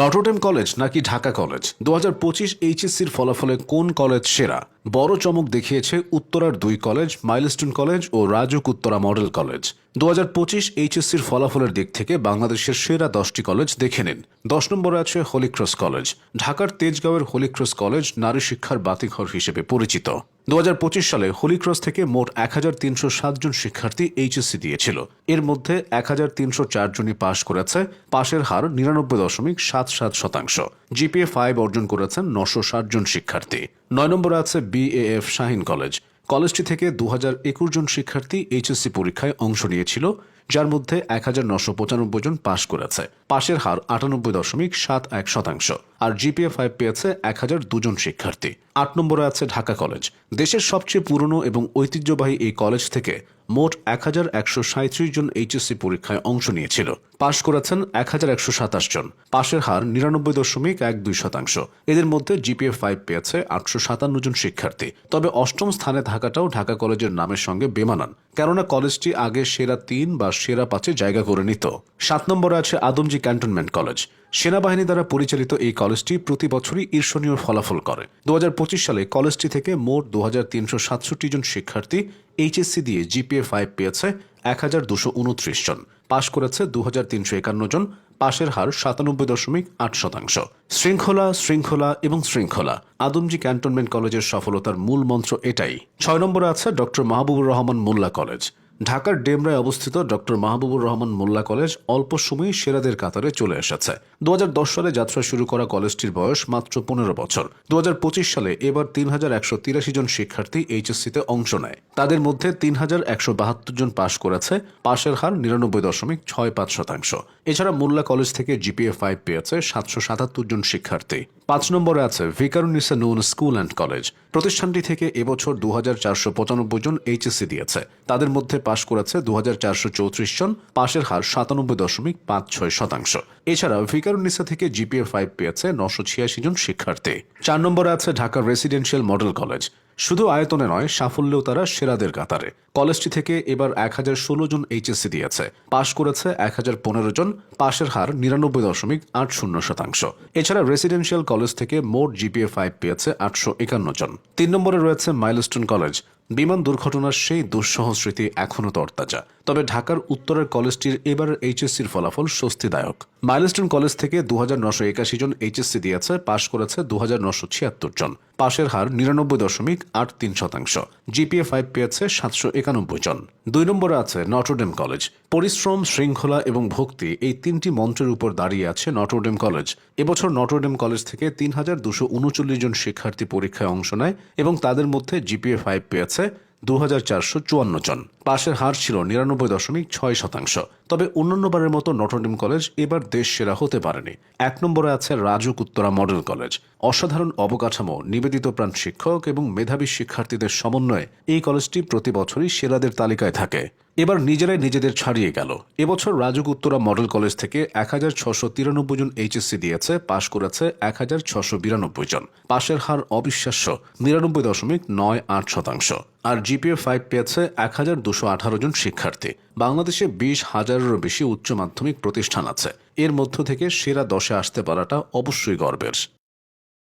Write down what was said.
Notre Dame college নাকি Dhaka college? দু হাজার পঁচিশ এইচএসসির ফলাফলে কোন কলেজ সেরা? বড় চমক দেখিয়েছে উত্তরার দুই কলেজ, মাইলস্টোন কলেজ ও রাজুক উত্তরা মডেল কলেজ। দু হাজার পঁচিশ এইচএসসির ফলাফলের দিক থেকে বাংলাদেশের সেরা দশটি কলেজ দেখে নিন। দশ নম্বরে আছে হোলিক্রস কলেজ। ঢাকার তেজগাঁওয়ের হলিক্রস কলেজ নারী শিক্ষার বাতিঘর হিসেবে পরিচিত। দু হাজার পঁচিশ সালে হলিক্রস থেকে মোট এক হাজার তিনশো জন শিক্ষার্থী এইচএসসি দিয়েছিল। এর মধ্যে এক হাজার তিনশো চার জনই পাশ করেছে। পাশের হার নিরানব্বই দশমিক সাত সাত শতাংশ। জিপিএ ফাইভ অর্জন করেছেন নশো জন শিক্ষার্থী। নয় নম্বরে আছে বিএএফ শাহিন কলেজ। কলেজটি থেকে দু জন শিক্ষার্থী এইচএসসি পরীক্ষায় অংশ নিয়েছিল। যার মধ্যে এক হাজার নশো পঁচানব্বই জন পাশ করেছে। পাশের হার আটানব্বই দশমিক সাত এক শতাংশ। আর জিপিএ ফাইভ পেয়েছে এক হাজার দুজন শিক্ষার্থী। আট নম্বরে আছে ঢাকা কলেজ। দেশের সবচেয়ে পুরনো এবং ঐতিহ্যবাহী এই কলেজ থেকে মোট এক হাজার একশো সাঁত্রিশ জন এইচএসসি পরীক্ষায় অংশ নিয়েছিল। পাশ করেছেন এক হাজার একশো সাতাশ জন। পাশের হার নিরানব্বই দশমিক এক দুই শতাংশ। এদের মধ্যে জিপিএ ফাইভ পেয়েছে আটশো সাতান্ন জন শিক্ষার্থী। তবে অষ্টম স্থানে থাকাটাও ঢাকা কলেজের নামের সঙ্গে বেমানান। কেননা কলেজটি আগে সেরা তিন বা সেরা পাঁচে জায়গা করে নিত। সাত নম্বরে আছে আদমজি ক্যান্টনমেন্ট কলেজ। সেনাবাহিনী দ্বারা পরিচালিত এই কলেজটি প্রতি বছরই ঈর্ষণীয় ফলাফল করে। দু হাজার পঁচিশ সালে কলেজটি থেকে মোট দু জন শিক্ষার্থী এইচএসসি দিয়ে জিপিএ ফাইভ পেয়েছে এক জন। পাশ করেছে দু জন। পাশের হার সাতানব্বই দশমিক আট শতাংশ। শৃঙ্খলা শৃঙ্খলা এবং শৃঙ্খলা। আদমজি ক্যান্টনমেন্ট কলেজের সফলতার মূল মন্ত্র এটাই। ছয় নম্বরে আছে ডক্টর মাহবুবুর রহমান মোল্লা কলেজ। ঢাকার ডেমরায় অবস্থিত ডক্টর মাহবুবুর রহমান মোল্লা কলেজ অল্প সময়ে সেরাদের কাতারে চলে এসেছে। দুহাজার দশ সালে যাত্রা শুরু করা কলেজটির বয়স মাত্র পনেরো বছর। দুহাজার পঁচিশ সালে এবার তিন হাজার একশো তিরাশি জন শিক্ষার্থী এইচএসসিতে অংশ নেয়। তাদের মধ্যে তিন হাজার একশো বাহাত্তর জন পাশ করেছে, পাশের হার নিরানব্বই দশমিক ছয় পাঁচ শতাংশ। এছাড়া মোল্লা কলেজ থেকে জিপিএ ফাইভ পেয়েছে সাতশো সাতাত্তর জন শিক্ষার্থী। পাঁচ নম্বরে আছে ভিকারুনিসা নুন স্কুল অ্যান্ড কলেজ। প্রতিষ্ঠানটি থেকে এবছর দু জন এইচএসসি দিয়েছে। তাদের মধ্যে পাশ করেছে দু হাজার চারশো চৌত্রিশ জন পাশের হার সাতানব্বই দশমিক পাঁচ ছয় শতাংশ। এছাড়া ভিকারুনিসা থেকে জিপিএ ফাইভ পেয়েছে নশো ছিয়াশি জন শিক্ষার্থী। চার নম্বরে আছে ঢাকা রেসিডেন্সিয়াল মডেল কলেজ। শুধু আয়তনে নয়, সাফল্যেও তারা সেরাদের কাতারে। কলেজটি থেকে এবার এক হাজার ষোলো জন এইচএসসি দিয়েছে। পাশ করেছে এক হাজার পনেরো জন, পাশের হার নিরানব্বই দশমিক আট শূন্য শতাংশ। এছাড়া রেসিডেন্সিয়াল কলেজ থেকে মোট জিপিএ ফাইভ পেয়েছে আটশো একান্ন জন। তিন নম্বরে রয়েছে মাইলস্টোন কলেজ বিমান দুর্ঘটনার সেই দুঃসহ স্মৃতি এখনও তরতাজা। তবে ঢাকার উত্তরের কলেজটির এবার এইচএসসির ফলাফল স্বস্তিদায়ক। মাইলস্টোন কলেজ থেকে দু জন এইচএসসি দিয়েছে, পাশ করেছে দু জন। পাশের হার নিরানব্বই দশমিক আট তিন শতাংশ। জিপিএ ফাইভ পেয়েছে সাতশো একানব্বই জন। দুই নম্বরে আছে নটরডেম কলেজ। পরিশ্রম, শৃঙ্খলা এবং ভক্তি এই তিনটি মন্ত্রের উপর দাঁড়িয়ে আছে নটরডেম কলেজ। এবছর নটরডেম কলেজ থেকে তিন হাজার দুশো উনচল্লিশ জন শিক্ষার্থী পরীক্ষায় অংশ নেয় এবং তাদের মধ্যে জিপিএ ফাইভ পেয়েছে দু জন। পাশের হার ছিল নিরানব্বই দশমিক ছয় শতাংশ। তবে অন্যান্যবারের মতো নটরডিম কলেজ এবার দেশ সেরা হতে পারেনি। এক নম্বরে আছে রাজুক উত্তরা মডেল কলেজ। অসাধারণ অবকাঠামো, নিবেদিত প্রাণ শিক্ষক এবং মেধাবী শিক্ষার্থীদের সমন্বয়ে এই কলেজটি প্রতি বছরই সেরাদের তালিকায় থাকে। এবার নিজেরাই নিজেদের ছাড়িয়ে গেল। এবছর রাজুক উত্তরা মডেল কলেজ থেকে এক হাজার ছশো তিরানব্বই জন এইচএসসি দিয়েছে, পাশ করেছে এক হাজার ছশো বিরানব্বই জন। পাশের হার অবিশ্বাস্য, নিরানব্বই দশমিক নয় আট শতাংশ। আর জিপিএ ফাইভ পেয়েছে এক হাজার দুশো আঠারো জন শিক্ষার্থী। বাংলাদেশে বিশ হাজারেরও বেশি উচ্চ মাধ্যমিক প্রতিষ্ঠান আছে। এর মধ্য থেকে সেরা দশে আসতে পারাটা অবশ্যই গর্বের।